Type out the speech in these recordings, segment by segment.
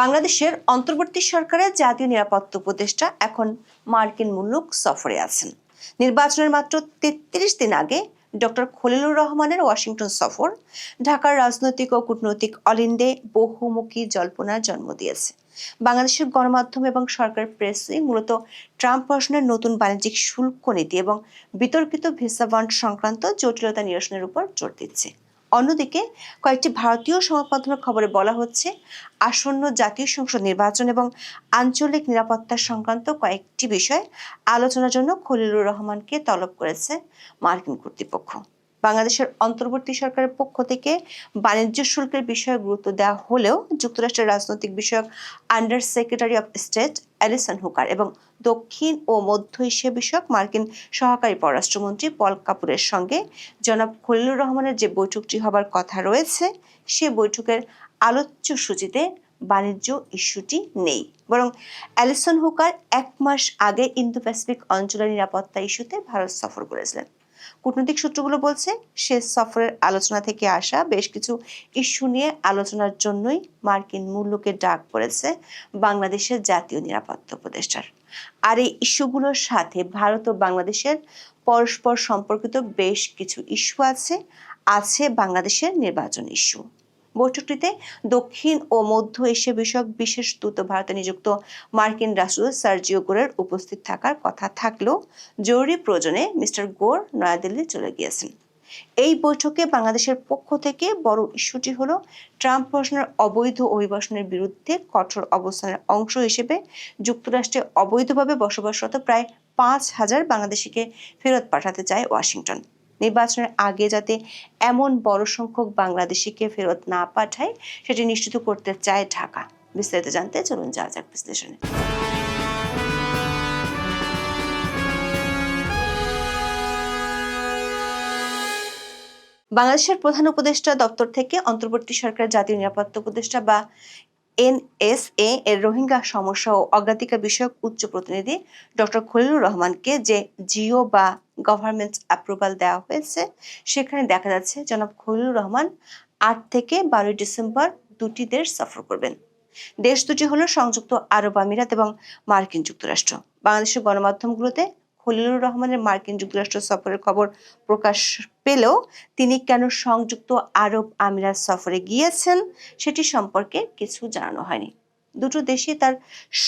বাংলাদেশের অন্তর্বর্তী সরকারের জাতীয় নিরাপত্তা উপদেষ্টা এখন মার্কিন মুলুক সফরে আছেন। নির্বাচনের মাত্র তেত্রিশ দিন আগে ডক্টর খলিলুর রহমানের ওয়াশিংটন সফর ঢাকার রাজনৈতিক ও কূটনৈতিক অলিন্দে বহুমুখী জল্পনার জন্ম দিয়েছে। বাংলাদেশের গণমাধ্যম এবং সরকার প্রেস মূলত ট্রাম্প প্রশাসনের নতুন বাণিজ্যিক শুল্ক নীতি এবং বিতর্কিত ভিসা বন্ড সংক্রান্ত জটিলতা নিরসনের উপর জোর দিচ্ছে। অন্যদিকে কয়েকটি ভারতীয় সংবাদ মাধ্যমের খবরে বলা হচ্ছে, আসন্ন জাতীয় সংসদ নির্বাচন এবং আঞ্চলিক নিরাপত্তা সংক্রান্ত কয়েকটি বিষয় আলোচনার জন্য খলিলুর রহমানকে তলব করেছে মার্কিন কর্তৃপক্ষ। বাংলাদেশের অন্তর্বর্তী সরকারের পক্ষ থেকে বাণিজ্য শুল্কের বিষয়ে গুরুত্ব দেওয়া হলেও যুক্তরাষ্ট্রের রাজনৈতিক বিষয়ক under secretary of state Allison Hooker এবং দক্ষিণ ও মধ্য এশিয়া বিষয়ক মার্কিন সহকারী পররাষ্ট্রমন্ত্রী পল কাপুরের সঙ্গে জনাব খলিলুর রহমানের যে বৈঠকটি হবার কথা রয়েছে, সে বৈঠকের আলোচ্য সূচিতে বাণিজ্য ইস্যুটি নেই। বরং অ্যালিসন হুকার এক মাস আগে ইন্দো প্যাসিফিক অঞ্চলের নিরাপত্তা ইস্যুতে ভারত সফর করেছিলেন। কূটনৈতিক সূত্রগুলো বলছে শেষ সফরের আলোচনা থেকে আসা বেশ কিছু ইস্যু নিয়ে আলোচনার জন্যই মার্কিন মূল্যকে ডাক পড়েছে বাংলাদেশের জাতীয় নিরাপত্তা উপদেষ্টার। আর এই ইস্যুগুলোর সাথে ভারত ও বাংলাদেশের পরস্পর সম্পর্কিত বেশ কিছু ইস্যু আছে আছে বাংলাদেশের নির্বাচন ইস্যু। বৈঠকটিতে দক্ষিণ ও মধ্য এশিয়া বিষয়ক বিশেষ দূত ভারতে নিযুক্ত মার্কিন রাষ্ট্রদূত সার্জিও গোরের উপস্থিত থাকার কথা থাকলেও জরুরি প্রয়োজনে মিস্টার গোর নয়াদিল্লি চলে গিয়েছেন। এই বৈঠকে বাংলাদেশের পক্ষ থেকে বড় ইস্যুটি হলো ট্রাম্প প্রশ্নের অবৈধ অভিবাসনের বিরুদ্ধে কঠোর অবস্থানের অংশ হিসেবে যুক্তরাষ্ট্রে অবৈধভাবে বসবাসরত প্রায় পাঁচ হাজার বাংলাদেশিকে ফেরত পাঠাতে চায় ওয়াশিংটন। নির্বাচনের আগে যাতে এমন বড় সংখ্যক বাংলাদেশিকে ফেরত না পাঠায়, সেটি নিশ্চিত করতে চায় ঢাকা। বিস্তারিত জানতে চলুন যা যাক বিশ্লেষণে। বাংলাদেশের প্রধান উপদেষ্টা দপ্তর থেকে অন্তর্বর্তী সরকারের জাতীয় নিরাপত্তা উপদেষ্টা বা এনএসএ এর রোহিঙ্গা সমস্যা ও অগ্রাধিকার বিষয়ক উচ্চ প্রতিনিধি ডক্টর খলিলুর রহমানকে যে জিও বা গভর্নমেন্ট অ্যাপ্রুভাল দেওয়া হয়েছে, সেখানে দেখা যাচ্ছে জনাব খলিলুর রহমান আট থেকে বারোই ডিসেম্বর দুটি দেশ সফর করবেন। দেশ দুটি হলো সংযুক্ত আরব আমিরাত এবং মার্কিন যুক্তরাষ্ট্র। বাংলাদেশের গণমাধ্যমগুলোতে খলিলুর রহমানের মার্কিন যুক্তরাষ্ট্র সফরের খবর প্রকাশ পেলেও তিনি কেন সংযুক্ত আরব আমিরাত সফরে গিয়েছেন সেটি সম্পর্কে কিছু জানানো হয়নি। দুটো দেশই তার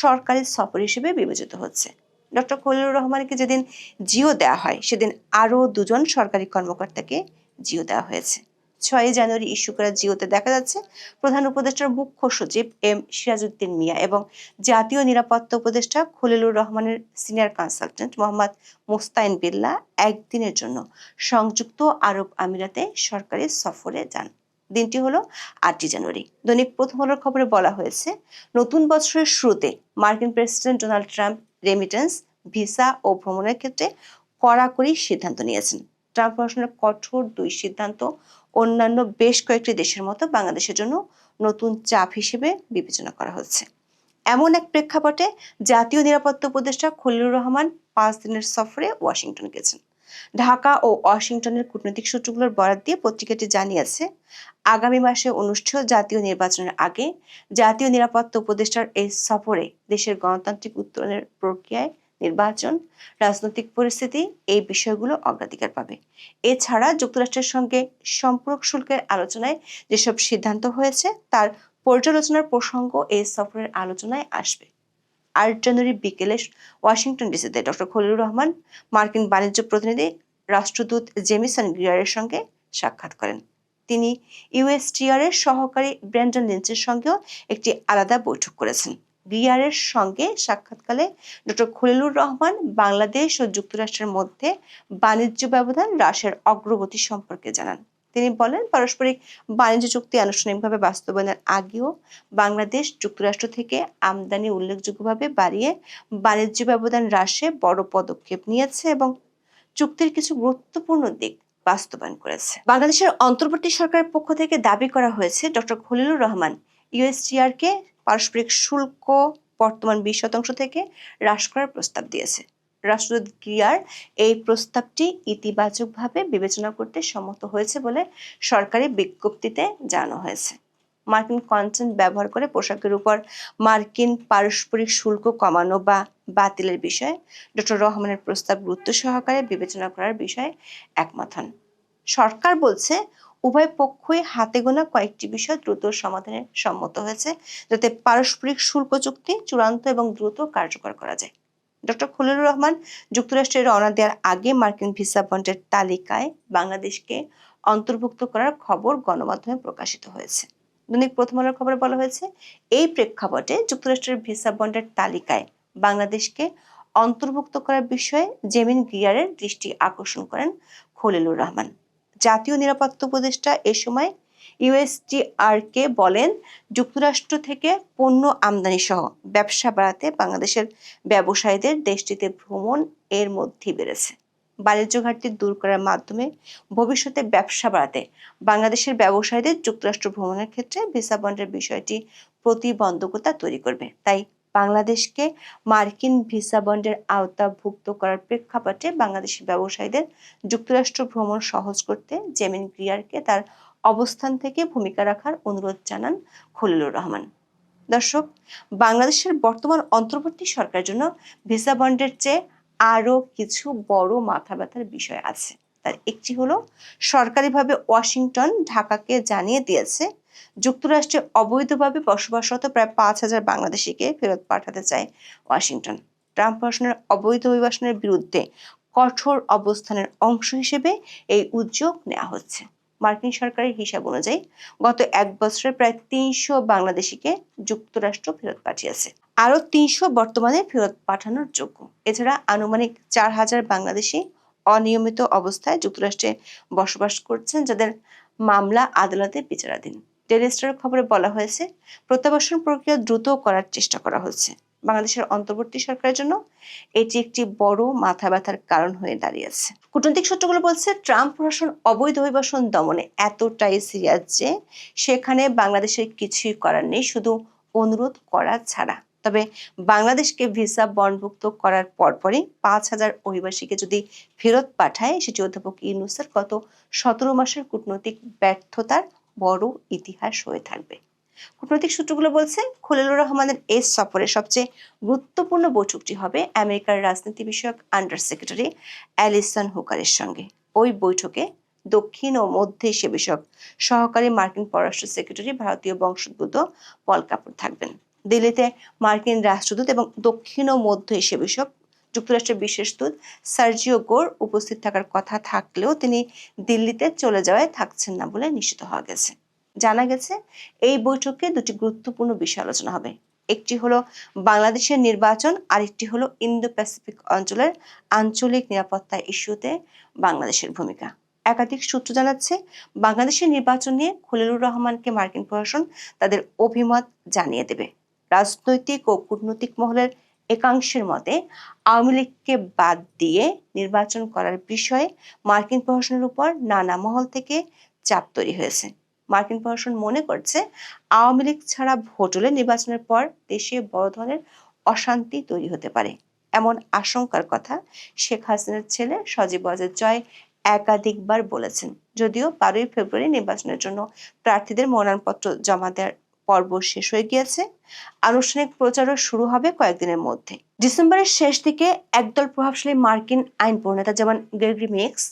সরকারি সফর হিসেবে বিবেচিত হচ্ছে। ডক্টর খলিলুর রহমানকে যেদিন জিও দেওয়া হয়, সেদিন আরও দুজন সরকারি কর্মকর্তাকে জিও দেওয়া হয়েছে। ছয়ই জানুয়ারি ইস্যু করা জিওতে দেখা যাচ্ছে। প্রধান উপদেষ্টার মুখ্য সচিব এম সিরাজউদ্দিন মিয়া এবং জাতীয় নিরাপত্তা উপদেষ্টা খলিলুর রহমানের সিনিয়র কনসালটেন্ট মোহাম্মদ মোস্তাইন বিল্লা একদিনের জন্য সংযুক্ত আরব আমিরাতে সরকারি সফরে যান। দিনটি হলো আটই জানুয়ারি। দৈনিক প্রথম আলোর খবরে বলা হয়েছে, নতুন বছরের শুরুতে মার্কিন president Donald Trump remittance, visa ও ভ্রমণের ক্ষেত্রে কড়াকড়ি সিদ্ধান্ত নিয়েছেন। ট্রাম্প প্রশাসনের কঠোর দুই সিদ্ধান্ত অন্যান্য বেশ কয়েকটি দেশের মতো বাংলাদেশের জন্য নতুন চাপ হিসেবে বিবেচনা করা হচ্ছে। এমন এক প্রেক্ষাপটে জাতীয় নিরাপত্তা উপদেষ্টা খলিলুর রহমান পাঁচ দিনের সফরে ওয়াশিংটন গেছেন। ঢাকা ও ওয়াশিংটনের কূটনৈতিক সূত্রগুলোর বরাদ দিয়ে পত্রিকাটি জানিয়েছে, আগামী মাসে অনুষ্ঠেয় জাতীয় নির্বাচনের আগে জাতীয় নিরাপত্তা উপদেষ্টার এই সফরে দেশের গণতান্ত্রিক উত্তরণের প্রক্রিয়ায় নির্বাচন, রাজনৈতিক পরিস্থিতি, এই বিষয়গুলো অগ্রাধিকার পাবে। এছাড়া যুক্তরাষ্ট্রের সঙ্গে সম্পর্ক শুল্কের আলোচনায় যেসব সিদ্ধান্ত হয়েছে, তার পর্যালোচনার প্রসঙ্গ এই সফরের আলোচনায় আসবে। আট জানুয়ারি বিকেলে ওয়াশিংটন ডিসিতে ডক্টর খলিলুর রহমান, মার্কিন বাণিজ্য প্রতিনিধি, রাষ্ট্রদূত জেমিসন গ্রিয়ারের সঙ্গে সাক্ষাৎ করেন। তিনি ইউএসটিআর এর সহকারী ব্র্যান্ডন লিঞ্চের সঙ্গেও একটি আলাদা বৈঠক করেছেন। গ্রিয়ারের সঙ্গে সাক্ষাৎকালে ডক্টর খলিলুর রহমান বাংলাদেশ ও যুক্তরাষ্ট্রের মধ্যে বাণিজ্য ব্যবধান হ্রাসের অগ্রগতি সম্পর্কে জানান। তিনি বলেন, পারস্পরিক বাণিজ্য চুক্তি আনুষ্ঠানিকভাবে বাস্তবায়নের আগেও বাংলাদেশ যুক্তরাষ্ট্র থেকে আমদানি উল্লেখযোগ্যভাবে বাড়িয়ে বাণিজ্য ব্যবধান হ্রাসে বড় পদক্ষেপ নিয়েছে এবং চুক্তির কিছু গুরুত্বপূর্ণ দিক বাস্তবায়ন করেছে। বাংলাদেশের অন্তর্বর্তী সরকারের পক্ষ থেকে দাবি করা হয়েছে ডক্টর খলিলুর রহমান ইউএসটিআর কে পারস্পরিক শুল্ক বর্তমান বিশ শতাংশ থেকে হ্রাস করার প্রস্তাব দিয়েছে। রাষ্ট্রদূত গিয়ার এই প্রস্তাবটি ইতিবাচকভাবে বিবেচনা করতে সম্মত হয়েছে বলে সরকারি বিজ্ঞপ্তিতে জানানো হয়েছে। মার্কিন কন্টেন্ট ব্যবহার করে পোশাকের উপর মার্কিন পারস্পরিক শুল্ক কমানো বা বাতিলের বিষয়ে ডক্টর রহমানের প্রস্তাব গুরুত্ব সহকারে বিবেচনা করার বিষয়ে একমত হন। সরকার বলছে উভয় পক্ষই হাতে গোনা কয়েকটি বিষয় দ্রুত সমাধানে সম্মত হয়েছে, যাতে পারস্পরিক শুল্ক চুক্তি চূড়ান্ত এবং দ্রুত কার্যকর করা যায়। ডক্টর খলিলুর রহমান, যুক্তরাষ্ট্রে রওনা দেওয়ার আগে মার্কিন ভিসা বন্ডের তালিকায় বাংলাদেশকে অন্তর্ভুক্ত করার খবর গণমাধ্যমে প্রকাশিত হয়েছে। দৈনিক প্রথম আলোর খবরে বলা হয়েছে, এই প্রেক্ষাপটে যুক্তরাষ্ট্রের ভিসা বন্ডের তালিকায় বাংলাদেশকে অন্তর্ভুক্ত করার বিষয়ে জেমিন গিয়ারের দৃষ্টি আকর্ষণ করেন খলিলুর রহমান। জাতীয় নিরাপত্তা উপদেষ্টা এ সময় ইউএসটিআরকে বলেন, যুক্তরাষ্ট্র থেকে পণ্য আমদানি সহ ব্যবসা বাড়াতে বাংলাদেশের ব্যবসায়ীদের দেশটিতে ভ্রমণ এর মধ্যেই বেড়েছে। বাণিজ্য ঘাটতি দূর করার মাধ্যমে ভবিষ্যতে ব্যবসা বাড়াতে বাংলাদেশের ব্যবসায়ীদের যুক্তরাষ্ট্র ভ্রমণের ক্ষেত্রে ভিসা বন্ডের বিষয়টি প্রতিবন্ধকতা তৈরি করবে। তাই বাংলাদেশকে মার্কিন ভিসা বন্ডের আওতাভুক্ত করার প্রেক্ষাপটে বাংলাদেশি ব্যবসায়ীদের যুক্তরাষ্ট্র ভ্রমণ সহজ করতে জেমিন গ্রিয়ারকে তার অবস্থান থেকে ভূমিকা রাখার অনুরোধ জানান খলিলুর রহমান। দর্শক, বাংলাদেশের বর্তমান অন্তর্বর্তী সরকারের জন্য ভিসা বন্ডের চেয়ে আরও কিছু বড় মাথা ব্যথার বিষয় আছে। তার একটি হলো, সরকারিভাবে ওয়াশিংটন, ঢাকাকে জানিয়ে দিয়েছে যুক্তরাষ্ট্রে অবৈধভাবে বসবাসরত প্রায় পাঁচ হাজার বাংলাদেশিকে ফেরত পাঠাতে চায় ওয়াশিংটন। ট্রাম্প প্রশাসনের অবৈধ অভিবাসনের বিরুদ্ধে কঠোর অবস্থানের অংশ হিসেবে এই উদ্যোগ নেওয়া হচ্ছে। মার্কিন সরকারের হিসাব অনুযায়ী গত এক বছরে প্রায় তিনশো বাংলাদেশিকে যুক্তরাষ্ট্র ফেরত পাঠিয়েছে। আরও তিনশো বর্তমানে ফেরত পাঠানোর যোগ্য। এছাড়া আনুমানিক চার হাজার বাংলাদেশি অনিয়মিত অবস্থায় যুক্তরাষ্ট্রে বসবাস করছেন যাদের মামলা আদালতে বিচারাধীন। ডেলি স্টারের খবরে বলা হয়েছে, প্রত্যাবাসন প্রক্রিয়া দ্রুত করার চেষ্টা করা হচ্ছে। বাংলাদেশের অন্তর্বর্তী সরকারের জন্য এটি একটি বড় মাথা ব্যথার কারণ হয়ে দাঁড়িয়েছে। কূটনৈতিক সূত্রগুলো বলছে, ট্রাম্প প্রশাসন অবৈধ অভিবাসন দমনে এতটাই সিরিয়াস যে সেখানে বাংলাদেশের কিছুই করার নেই, শুধু অনুরোধ করা ছাড়া। তবে বাংলাদেশকে ভিসা বনভুক্ত করার পরপরই পাঁচ হাজার অভিবাসীকে যদি ফেরত পাঠায়, সেটি অধ্যাপক ইউনুসের গত সতেরো মাসের কূটনৈতিক ব্যর্থতার বড় ইতিহাস হয়ে থাকবে। কূটনৈতিক সূত্রগুলো বলছে, খলিলুর রহমানের এই সফরে সবচেয়ে গুরুত্বপূর্ণ বৈঠকটি হবে আমেরিকার রাজনীতি বিষয়ক আন্ডার সেক্রেটারি অ্যালিসন হুকারের সঙ্গে। ওই বৈঠকে দক্ষিণ ও মধ্য এশিয়া বিষয়ক সহকারী মার্কিন পররাষ্ট্র সেক্রেটারি ভারতীয় বংশোদ্ভূত পল কাপুর থাকবেন। দিল্লিতে মার্কিন রাষ্ট্রদূত এবং দক্ষিণ ও মধ্য এশিয়া বিষয়ক যুক্তরাষ্ট্রের বিশেষ দূত সার্জিও গোর উপস্থিত থাকার কথা থাকলেও তিনি দিল্লিতে চলে যাওয়ায় থাকছেন না বলে নিশ্চিত হওয়া গেছে। জানা গেছে, এই বৈঠকে দুটি গুরুত্বপূর্ণ বিষয় আলোচনা হবে। একটি হলো বাংলাদেশের নির্বাচন, আরেকটি হলো ইন্দো প্যাসিফিক অঞ্চলের আঞ্চলিক নিরাপত্তা ইস্যুতে বাংলাদেশের ভূমিকা। একাধিক সূত্র জানাচ্ছে, বাংলাদেশের নির্বাচন নিয়ে খলিলুর রহমানকে মার্কিন প্রশাসন তাদের অভিমত জানিয়ে দেবে। রাজনৈতিক ও কূটনৈতিক মহলের একাংশের মতে আওয়ামী লীগকে বাদ দিয়ে নির্বাচন করার বিষয়ে মার্কিন প্রশাসনের উপর নানা মহল থেকে চাপ তৈরি হয়েছে। মার্কিন প্রশাসন মনে করছে, আওয়ামী লীগ ছাড়া ভোট হলে নির্বাচনের পর দেশে বড় ধরনের অশান্তি তৈরি হতে পারে। এমন আশঙ্কার কথা শেখ হাসিনার ছেলে সজীব ওয়াজেদ জয় একাধিকবার বলেছেন। যদিও বারোই ফেব্রুয়ারি নির্বাচনের জন্য প্রার্থীদের মনোনয়নপত্র জমা দেওয়ার পর্ব শেষ হয়ে গিয়েছে। আনুষ্ঠানিক প্রচারও শুরু হবে কয়েকদিনের মধ্যে। ডিসেম্বরের শেষ দিকে একদল প্রভাবশালী মার্কিন আইন প্রণেতা যেমন Gregory Meeks,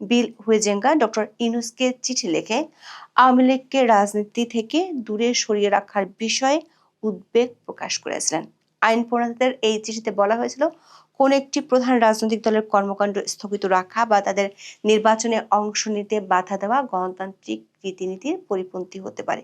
Bill Huizenga doctor ইনুসকে চিঠি লিখে, আওয়ামী লীগকে রাজনীতি থেকে দূরে সরিয়ে রাখার বিষয়ে উদ্বেগ প্রকাশ করেছিলেন। আইন প্রণেতাদের এই চিঠিতে বলা হয়েছিল, কোন একটি প্রধান রাজনৈতিক দলের কর্মকাণ্ড স্থগিত রাখা বা তাদের নির্বাচনে অংশ নিতে বাধা দেওয়া গণতান্ত্রিক রীতিনীতির পরিপন্থী হতে পারে।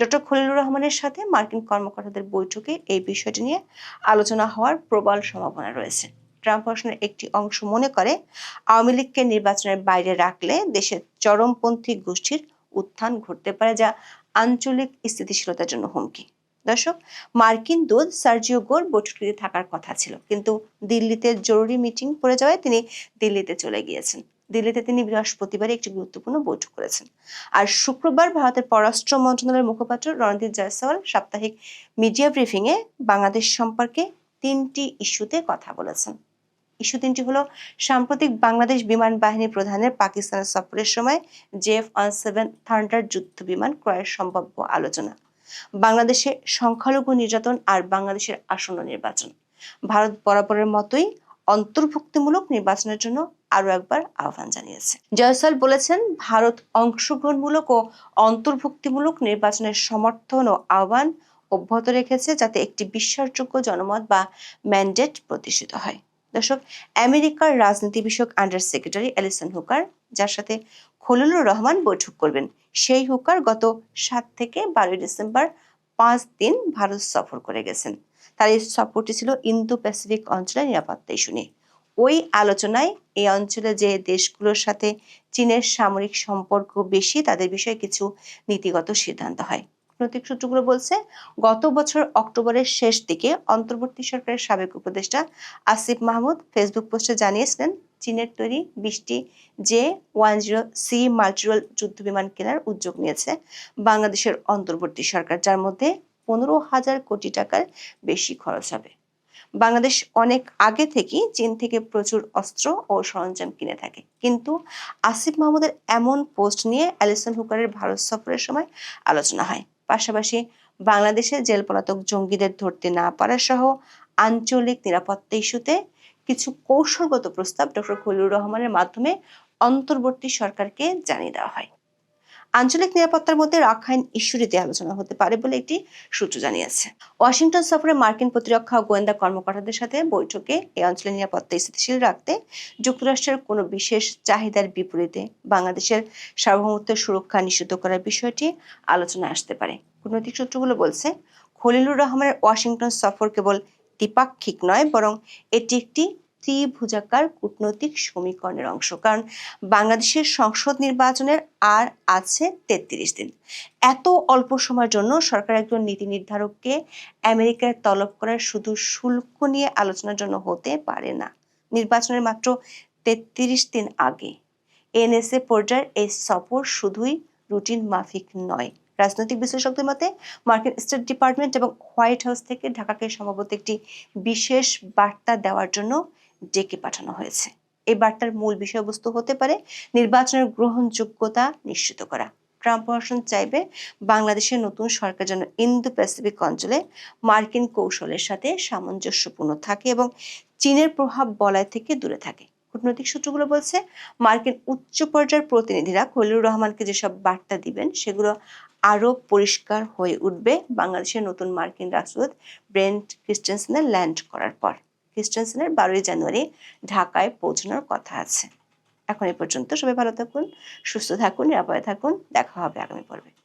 ডক্টর খলিলুর রহমানের সাথে মার্কিন কর্মকর্তাদের বৈঠকে এই বিষয়টি নিয়ে আলোচনা হওয়ার প্রবল সম্ভাবনা রয়েছে। ট্রাম্প প্রশাসনের একটি অংশ মনে করে, আওয়ামী লীগকে নির্বাচনের বাইরে রাখলে দেশের চরমপন্থী গোষ্ঠীর উত্থান ঘটতে পারে যা আঞ্চলিক স্থিতিশীলতার জন্য হুমকি। দর্শক, মার্কিন দূত সার্জিও গোর বৈঠকটিতে থাকার কথা ছিল, কিন্তু দিল্লিতে জরুরি মিটিং পড়ে যাওয়ায় তিনি দিল্লিতে চলে গিয়েছেন। দিল্লিতে তিনি বৃহস্পতিবার একটি গুরুত্বপূর্ণ বৈঠক করেছেন। আর শুক্রবার ভারতের পররাষ্ট্র মন্ত্রণালয়ের মুখপাত্র রণদীপ জয়সওয়াল সাপ্তাহিক মিডিয়া ব্রিফিং এ বাংলাদেশ সম্পর্কে তিনটি ইস্যুতে কথা বলেছেন। ইস্যু তিনটি হলো, সাম্প্রতিক বাংলাদেশ বিমান বাহিনী প্রধানের পাকিস্তানের সফরের সময় জেফ ওয়ান সেভেন থান্ডার যুদ্ধ বিমান ক্রয়ের সম্ভাব্য আলোচনা, বাংলাদেশে সংখ্যালঘু নির্যাতন আর বাংলাদেশের আসন্ন নির্বাচন। ভারত বরাবরের মতোই অন্তর্ভুক্তিমূলক নির্বাচনের জন্য আরও একবার আহ্বান জানিয়েছে। জয়সওয়াল বলেছেন, ভারত অংশগ্রহণমূলক ও অন্তর্ভুক্তিমূলক নির্বাচনের সমর্থন ও আহ্বান অব্যাহত রেখেছে যাতে একটি বিশ্বাসযোগ্য জনমত বা ম্যান্ডেট প্রতিষ্ঠিত হয়। দর্শক, আমেরিকার রাজনীতি বিষয়ক আন্ডার সেক্রেটারি অ্যালিসন হুকার, যার সাথে খলিলুর রহমান বৈঠক করবেন, সেই হুকার গত সাত থেকে বারোই ডিসেম্বর পাঁচ দিন ভারত সফর করে গেছেন। তার এই সফরটি ছিল ইন্দো প্যাসিফিক অঞ্চলের নিরাপত্তা ইস্যু নিয়ে। ওই আলোচনায় এই অঞ্চলে যে দেশগুলোর সাথে চীনের সামরিক সম্পর্ক বেশি, তাদের বিষয়ে কিছু নীতিগত সিদ্ধান্ত হয়। কূটনৈতিক সূত্রগুলো বলছে, গত বছর অক্টোবরের শেষ দিকে অন্তর্বর্তী সরকারের সাবেক উপদেষ্টা আসিফ মাহমুদ ফেসবুক পোস্টে জানিয়েছিলেন, চীনের তৈরি বিশটি J one zero C multirole যুদ্ধ বিমান কেনার উদ্যোগ নিয়েছে বাংলাদেশের অন্তর্বর্তী সরকার, যার মধ্যে পনেরো হাজার কোটি টাকার বেশি খরচ হবে। বাংলাদেশ অনেক আগে থেকেই চীন থেকে প্রচুর অস্ত্র ও সরঞ্জাম কিনে থাকে। কিন্তু আসিফ মাহমুদের এমন পোস্ট নিয়ে অ্যালিসন হুকারের ভারত সফরের সময় আলোচনা হয়। পাশাপাশি বাংলাদেশে জেল পলাতক জঙ্গিদের ধরতে না পারা সহ আঞ্চলিক নিরাপত্তা ইস্যুতে কিছু কৌশলগত প্রস্তাব ডক্টর খলিলুর রহমানের মাধ্যমে অন্তর্বর্তী সরকারকে জানিয়ে দেওয়া হয়। আঞ্চলিক নিরাপত্তার মধ্যে রাখাইন ইস্যুটিতে আলোচনা হতে পারে বলে একটি সূত্র জানিয়েছে। ওয়াশিংটন সফরে মার্কিন প্রতিরক্ষা ও গোয়েন্দা কর্মকর্তাদের সাথে বৈঠকে এই অঞ্চলের নিরাপত্তা স্থিতিশীল রাখতে যুক্তরাষ্ট্রের কোনো বিশেষ চাহিদার বিপরীতে বাংলাদেশের সার্বভৌমত্বের সুরক্ষা নিশ্চিত করার বিষয়টি আলোচনায় আসতে পারে। কূটনৈতিক সূত্রগুলো বলছে, খলিলুর রহমানের ওয়াশিংটন সফর কেবল দ্বিপাক্ষিক নয়, বরং এটি একটি ত্রিভুজাকার কূটনৈতিক সমীকরণের অংশ। কারণ বাংলাদেশের সংসদ নির্বাচনের আর আছে তেত্রিশ দিন। এত অল্প সময়ের জন্য সরকার একজন নীতি নির্ধারককে আমেরিকায় তলব করার শুধু শুল্ক নিয়ে আলোচনার জন্য হতে পারে না। নির্বাচনের মাত্র তেত্রিশ দিন আগে এনএসএ পর্যায়ের এই সফর শুধুই রুটিন মাফিক নয়। রাজনৈতিক বিশ্লেষকদের মতে মার্কিন স্টেট ডিপার্টমেন্ট এবং হোয়াইট হাউস থেকে ঢাকাকে সম্ভবত একটি বিশেষ বার্তা দেওয়ার জন্য ডেকে পাঠানো হয়েছে। এই বার্তার মূল বিষয়বস্তু হতে পারে নির্বাচনের গ্রহণযোগ্যতা নিশ্চিত করা। ট্রাম্প প্রশাসন চাইবে বাংলাদেশের নতুন সরকার যেন ইন্দো প্যাসিফিক অঞ্চলে মার্কিন কৌশলের সাথে সামঞ্জস্যপূর্ণ থাকে এবং চীনের প্রভাব বলয় থেকে দূরে থাকে। কূটনৈতিক সূত্রগুলো বলছে, মার্কিন উচ্চ পর্যায়ের প্রতিনিধিরা খলিলুর রহমানকে যেসব বার্তা দিবেন, সেগুলো আরও পরিষ্কার হয়ে উঠবে বাংলাদেশের নতুন মার্কিন রাষ্ট্রদূত ব্রেন্ট ক্রিস্টেনসেনের ল্যান্ড করার পর। ক্রিস্টেনসেনের বারোই জানুয়ারি ঢাকায় পৌঁছানোর কথা আছে। এখন এ পর্যন্ত সবাই ভালো থাকুন, সুস্থ থাকুন, নিরাপদে থাকুন। দেখা হবে আগামী পর্বে।